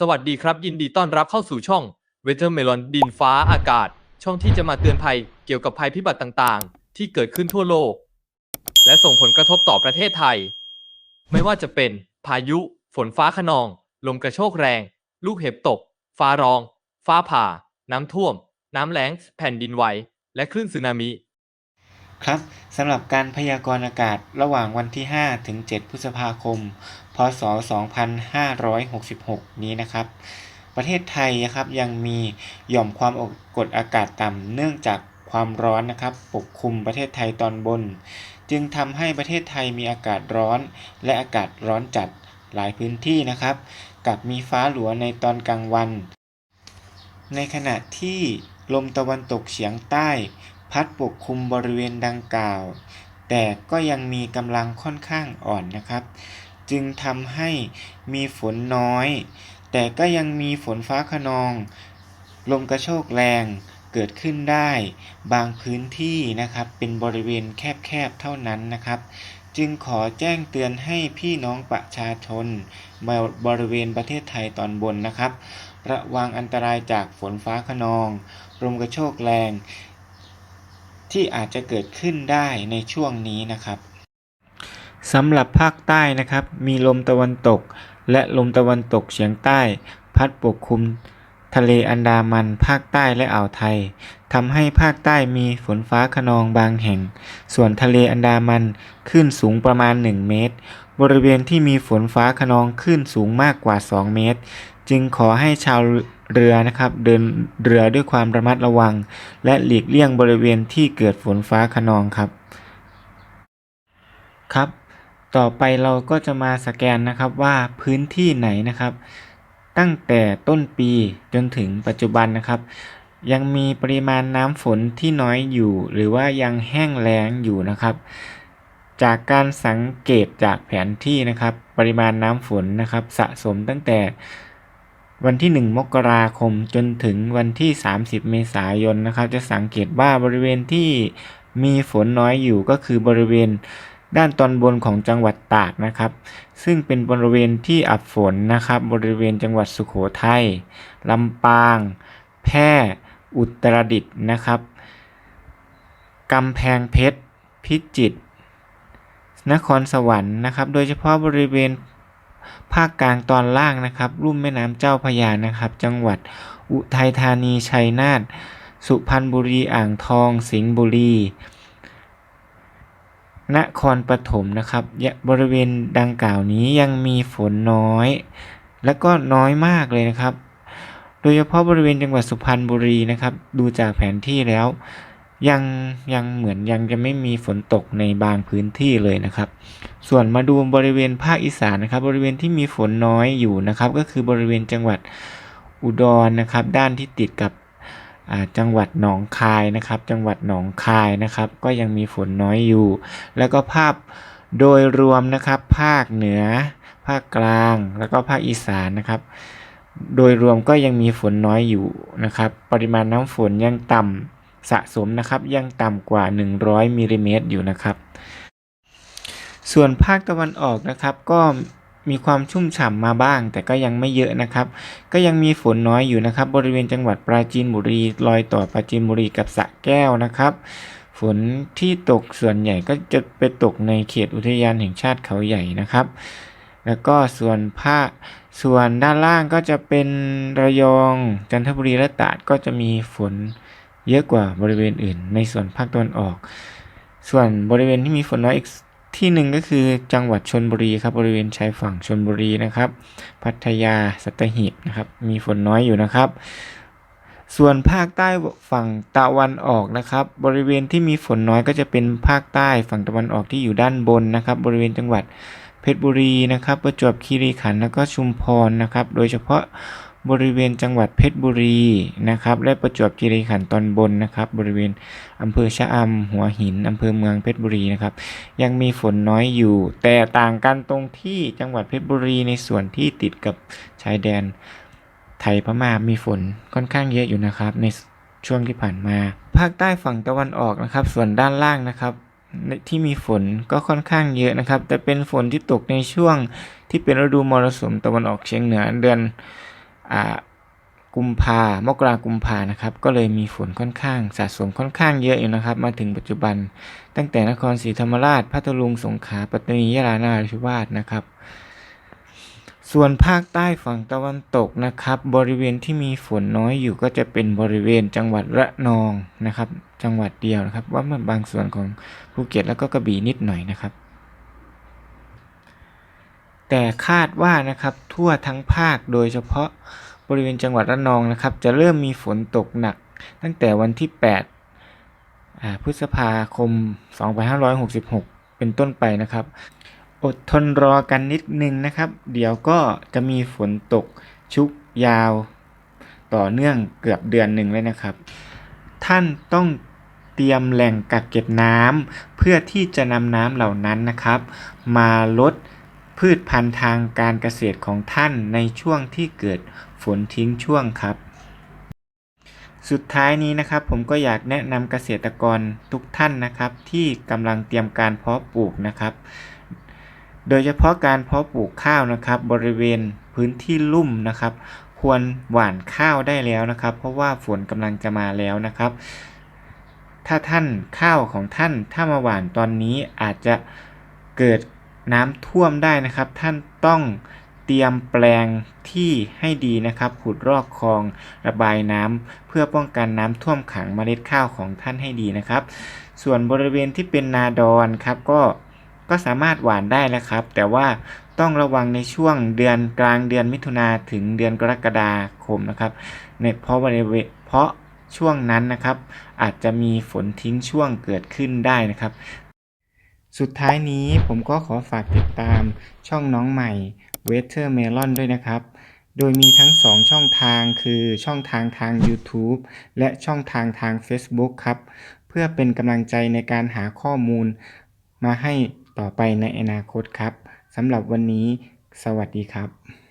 สวัสดีครับ ยินดีต้อนรับเข้าสู่ช่อง Weathermelon ดินฟ้าอากาศ ช่องที่จะมาเตือนภัยเกี่ยวกับภัยพิบัติต่างๆ ที่เกิดขึ้นทั่วโลก และส่งผลกระทบต่อประเทศไทย ไม่ว่าจะเป็น พายุ ฝนฟ้าขนอง ลมกระโชกแรง ลูกเห็บตก ฟ้าร้อง ฟ้าผ่า น้ำท่วม น้ำแล้ง แผ่นดินไหว และคลื่นสึนามิ ครับสำหรับการพยากรณ์อากาศระหว่างวันที่ 5 ถึง 7 พฤษภาคม พศ 2566 นี้นะครับ ประเทศไทยนะครับยังมีหย่อมความกดอากาศต่ำเนื่องจากความร้อนนะครับ ปกคลุมประเทศไทยตอนบน จึงทำให้ประเทศไทยมีอากาศร้อน และอากาศร้อนจัดหลายพื้นที่นะครับ กับมีฟ้าหลัวในตอนกลางวัน ในขณะที่ลมตะวันตกเฉียงใต้ พัดปกคลุมบริเวณดังกล่าว แต่ก็ยังมีกำลังค่อนข้างอ่อนนะครับ จึงทำให้มีฝนน้อย แต่ก็ยังมีฝนฟ้าขนอง ลมกระโชกแรงเกิดขึ้นได้ บางพื้นที่นะครับเป็นบริเวณแคบๆเท่านั้นนะครับ จึงขอแจ้งเตือนให้พี่น้องประชาชนบริเวณประเทศไทยตอนบนนะครับ ระวังอันตรายจากฝนฟ้าขนองลมกระโชกแรง ที่อาจจะเกิดขึ้นได้ในช่วงนี้นะครับสำหรับภาคใต้นะครับ มีลมตะวันตก และลมตะวันตกเฉียงใต้ พัดปกคลุมทะเลอันดามันภาคใต้และอ่าวไทยทำให้ภาคใต้มีฝนฟ้าขนองบางแห่ง ส่วนทะเลอันดามันคลื่นสูงประมาณ 1 เมตร บริเวณที่มีฝนฟ้าขนองคลื่นสูงมากกว่า 2 เมตร จึงขอให้ชาว เรือนะครับ เดินเรือด้วยความระมัดระวัง และหลีกเลี่ยงบริเวณที่เกิดฝนฟ้าขนองครับ ครับ ต่อไปเราก็จะมาสแกนนะครับว่าพื้นที่ไหนนะครับ ตั้งแต่ต้นปีจนถึงปัจจุบันนะครับ ยังมีปริมาณน้ำฝนที่น้อยอยู่ หรือว่ายังแห้งแล้งอยู่นะครับ จากการสังเกตจากแผนที่นะครับ ปริมาณน้ำฝนนะครับ สะสมตั้งแต่ วันที่ 1 มกราคมจนถึงวันที่ 30 เมษายนนะครับจะสังเกตว่าบริเวณที่มีฝนน้อยอยู่ก็คือบริเวณด้านตอนบนของจังหวัดตากนะครับ ซึ่งเป็นบริเวณที่อับฝนนะครับ บริเวณจังหวัดสุโขทัยลำปาง แพร่ อุตรดิตถ์นะครับกำแพงเพชร พิจิตรนครสวรรค์นะครับ โดยเฉพาะบริเวณ ภาคกลางตอนล่างนะครับรุ่มแม่น้ำเจ้าพยานะครับ จังหวัดอุทัยธานีชัยนาทสุพรรณบุรีอ่างทอง สิงห์บุรีนครปฐมนะครับบริเวณดังกล่าวนี้ยังมีฝนน้อย และก็น้อยมากเลยนะครับ โดยเฉพาะบริเวณจังหวัดสุพรรณบุรีนะครับ ดูจากแผนที่แล้ว ยังยังเหมือนยังจะไม่มีฝนตกในบางพื้นที่เลยนะครับ ส่วนมาดูบริเวณภาคอีสานนะครับ บริเวณที่มีฝนน้อยอยู่นะครับ ก็คือบริเวณจังหวัดอุดรนะครับ ด้านที่ติดกับจังหวัดหนองคายนะครับ จังหวัดหนองคายนะครับ ก็ยังมีฝนน้อยอยู่ แล้วก็ภาพโดยรวมนะครับ ภาคเหนือ ภาคกลาง แล้วก็ภาคอีสานนะครับ โดยรวมก็ยังมีฝนน้อยอยู่นะครับ ปริมาณน้ำฝนยังต่ำ สะสมนะครับยังต่ำกว่า 100มิลลิเมตรอยู่นะครับ ส่วนภาคตะวันออกนะครับก็มีความชุ่มฉ่ำมาบ้าง แต่ก็ยังไม่เยอะนะครับ ก็ยังมีฝนน้อยอยู่นะครับ บริเวณจังหวัดปราจีนบุรีรอยต่อปราจีนบุรีกับสระแก้วนะครับ ฝนที่ตกส่วนใหญ่ก็จะไปตกในเขตอุทยานแห่งชาติเขาใหญ่นะครับ แล้วก็ส่วนภาคส่วนด้านล่างก็จะเป็นระยองจันทบุรีและตราดก็จะมีฝน เยอะกว่าบริเวณอื่น ในส่วนภาคตะวันออก ส่วนบริเวณที่มีฝนน้อยอีกที่หนึ่งก็คือจังหวัดชนบุรีครับบริเวณชายฝั่งชนบุรีนะครับ พัทยาสัตหีบนะครับมีฝนน้อยอยู่นะครับ ส่วนภาคใต้ฝั่งตะวันออกนะครับ บริเวณที่มีฝนน้อยก็จะเป็นภาคใต้ฝั่งตะวันออกที่อยู่ด้านบนนะครับ บริเวณจังหวัดเพชรบุรีนะครับ ประจวบคีรีขันธ์แล้วก็ชุมพรนะครับ โดยเฉพาะ บริเวณจังหวัดเพชรบุรีนะครับและประจวบคีรีขันธ์ตอนบนนะครับบริเวณอำเภอชะอำหัวหินอำเภอเมืองเพชรบุรีนะครับยังมีฝนน้อยอยู่ แต่ต่างกันตรงที่จังหวัดเพชรบุรีในส่วนที่ติดกับชายแดนไทยพม่ามีฝนค่อนข้างเยอะอยู่นะครับ ในช่วงที่ผ่านมา ภาคใต้ฝั่งตะวันออกนะครับ ส่วนด้านล่างนะครับที่มีฝนก็ค่อนข้างเยอะนะครับ แต่เป็นฝนที่ตกในช่วงที่เป็นฤดูมรสุมตะวันออกเฉียงเหนือเดือน กุมภามกรากุมภานะครับ ก็เลยมีฝนค่อนข้างสะสมค่อนข้างเยอะอยู่นะครับ มาถึงปัจจุบัน ตั้งแต่นครศรีธรรมราชพัทลุงสงขลาปัตตานียะลานาราธิวาสนะครับ ส่วนภาคใต้ฝั่งตะวันตกนะครับ บริเวณที่มีฝนน้อยอยู่ก็จะเป็นบริเวณจังหวัดระนองนะครับ จังหวัดเดียวนะครับ ว่ามันบางส่วนของภูเก็ตแล้วก็กระบี่นิดหน่อยนะครับ แต่คาดว่านะครับทั่วทั้งภาคโดยเฉพาะบริเวณจังหวัดระนองนะครับ จะเริ่มมีฝนตกหนัก ตั้งแต่วันที่ 8 พฤษภาคม 2566 เป็นต้นไปนะครับ อดทนรอกันนิดนึงนะครับ เดี๋ยวก็จะมีฝนตกชุกยาว ต่อเนื่องเกือบเดือนหนึ่งเลยนะครับ ท่านต้องเตรียมแหล่งกักเก็บน้ำเพื่อที่จะนำน้ำเหล่านั้นนะครับ มาลด พืชพันธุ์ทางการเกษตรของท่านในช่วงที่เกิดฝนทิ้งช่วงครับ สุดท้ายนี้นะครับผมก็อยากแนะนำเกษตรกรทุกท่านนะครับ ที่กำลังเตรียมการเพาะปลูกนะครับ โดยเฉพาะการเพาะปลูกข้าวนะครับ บริเวณพื้นที่ลุ่มนะครับ ควรหว่านข้าวได้แล้วนะครับ เพราะว่าฝนกำลังจะมาแล้วนะครับ ถ้าท่านข้าวของท่านถ้ามาหว่านตอนนี้อาจจะเกิด น้ำท่วมได้นะครับ ท่านต้องเตรียมแปลงที่ให้ดีนะครับ ขุดรอกคลองระบายน้ำเพื่อป้องกันน้ำท่วมขังเมล็ดข้าวของท่านให้ดีนะครับ ส่วนบริเวณที่เป็นนาดอนครับก็ก็สามารถหวานได้แล้วครับ แต่ว่าต้องระวังในช่วงเดือนกลางเดือนมิถุนาถึงเดือนกรกฎาคมนะครับในเพราะบริเวณเพราะช่วงนั้นนะครับ อาจจะมีฝนทิ้งช่วงเกิดขึ้นได้นะครับ สุดท้ายนี้ผมก็ขอฝากติดตามช่องน้องใหม่ Watermelon ด้วยนะครับ โดยมีทั้ง 2 ช่องทางคือช่องทางทาง YouTube และช่องทางทาง Facebook ครับ เพื่อเป็นกำลังใจในการหาข้อมูล มาให้ต่อไปในอนาคตครับสำหรับวันนี้ สวัสดีครับ